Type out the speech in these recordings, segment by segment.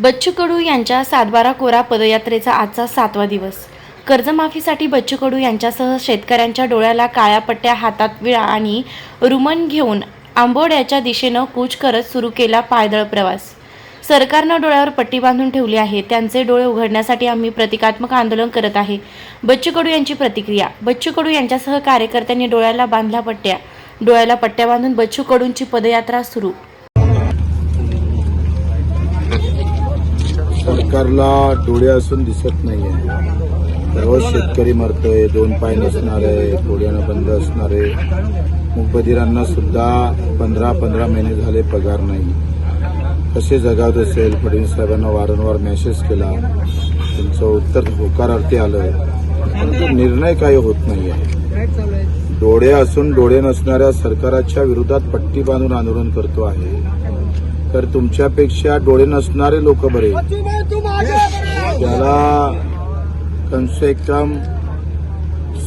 बच्चू कडू यांच्या सातबारा कोरा पदयात्रेचा आजचा सातवा दिवस. कर्जमाफीसाठी बच्चू कडू यांच्यासह शेतकऱ्यांच्या डोळ्याला काळ्या पट्ट्या हातात विळा आणि रुमन घेऊन आंबोड्याच्या दिशेनं कूच करत सुरू केला पायदळ प्रवास. सरकारनं डोळ्यावर पट्टी बांधून ठेवली आहे. त्यांचे डोळे उघडण्यासाठी आम्ही प्रतिकात्मक आंदोलन करत आहे. बच्चू कडू यांची प्रतिक्रिया. बच्चू कडू यांच्यासह कार्यकर्त्यांनी डोळ्याला बांधल्या पट्ट्या. डोळ्याला पट्ट्या बांधून बच्चू कडूंची पदयात्रा सुरू. सरकारला डोळे असून दिसत नाही आहे रोज शेतकरी मरतोय दोन पाय नसणारे डोळ्यानं बंद असणारे मुकबधिरांना सुद्धा पंधरा पंधरा महिने झाले पगार नाही. कसे जगावत असेल? फडणवीस साहेबांना वारंवार मेसेज केला. त्यांचं उत्तर होकारार्थी आलं. परंतु निर्णय काही होत नाही आहे डोळे असून डोळे नसणाऱ्या सरकाराच्या विरोधात पट्टी बांधून आंदोलन करतो आहे. तर तुमच्यापेक्षा डोळे नसणारे लोक बरे. त्याला कम से कम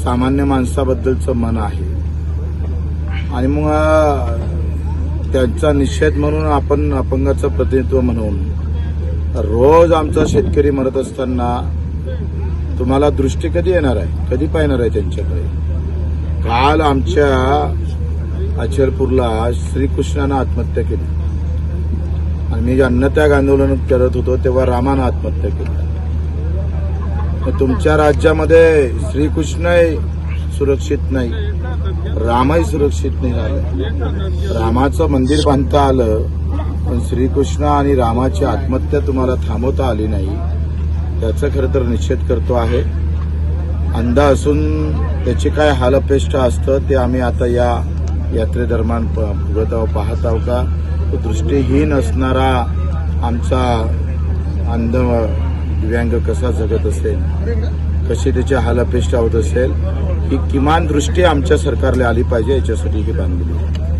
सामान्य माणसाबद्दलचं मन आहे. आणि मग त्यांचा निषेध म्हणून आपण अपंगाचं प्रतिनिधित्व म्हणून रोज आमचा शेतकरी मरत असताना तुम्हाला दृष्टी कधी येणार आहे? कधी पाहणार आहे त्यांच्याकडे? काल आमच्या अचलपूरला श्रीकृष्णानं आत्महत्या केली. आणि जे अन्नत्याग आंदोलन करत होतो तेव्हा रामानं आत्महत्या केली. तुमच्या राज्यामध्ये श्रीकृष्णही सुरक्षित नाही रामही सुरक्षित नाही राहिलं रामाचं मंदिर बांधता आलं पण श्रीकृष्ण आणि रामाची आत्महत्या तुम्हाला थांबवता आली नाही त्याचा खरं तर निषेध करतो आहे. अंधा असून त्याची काय हालअपेष्ट असतं ते आम्ही आता या यात्रेदरम्यान प- आहोत पाहत आहोत का? दृष्टीहीन असणारा आमचा अंध दिव्यांग कसा जगत असेल? कशी त्याची हालापेष्टा होत असेल? ही किमान दृष्टी आमच्या सरकारला आली पाहिजे याच्यासाठी ही बांधलेली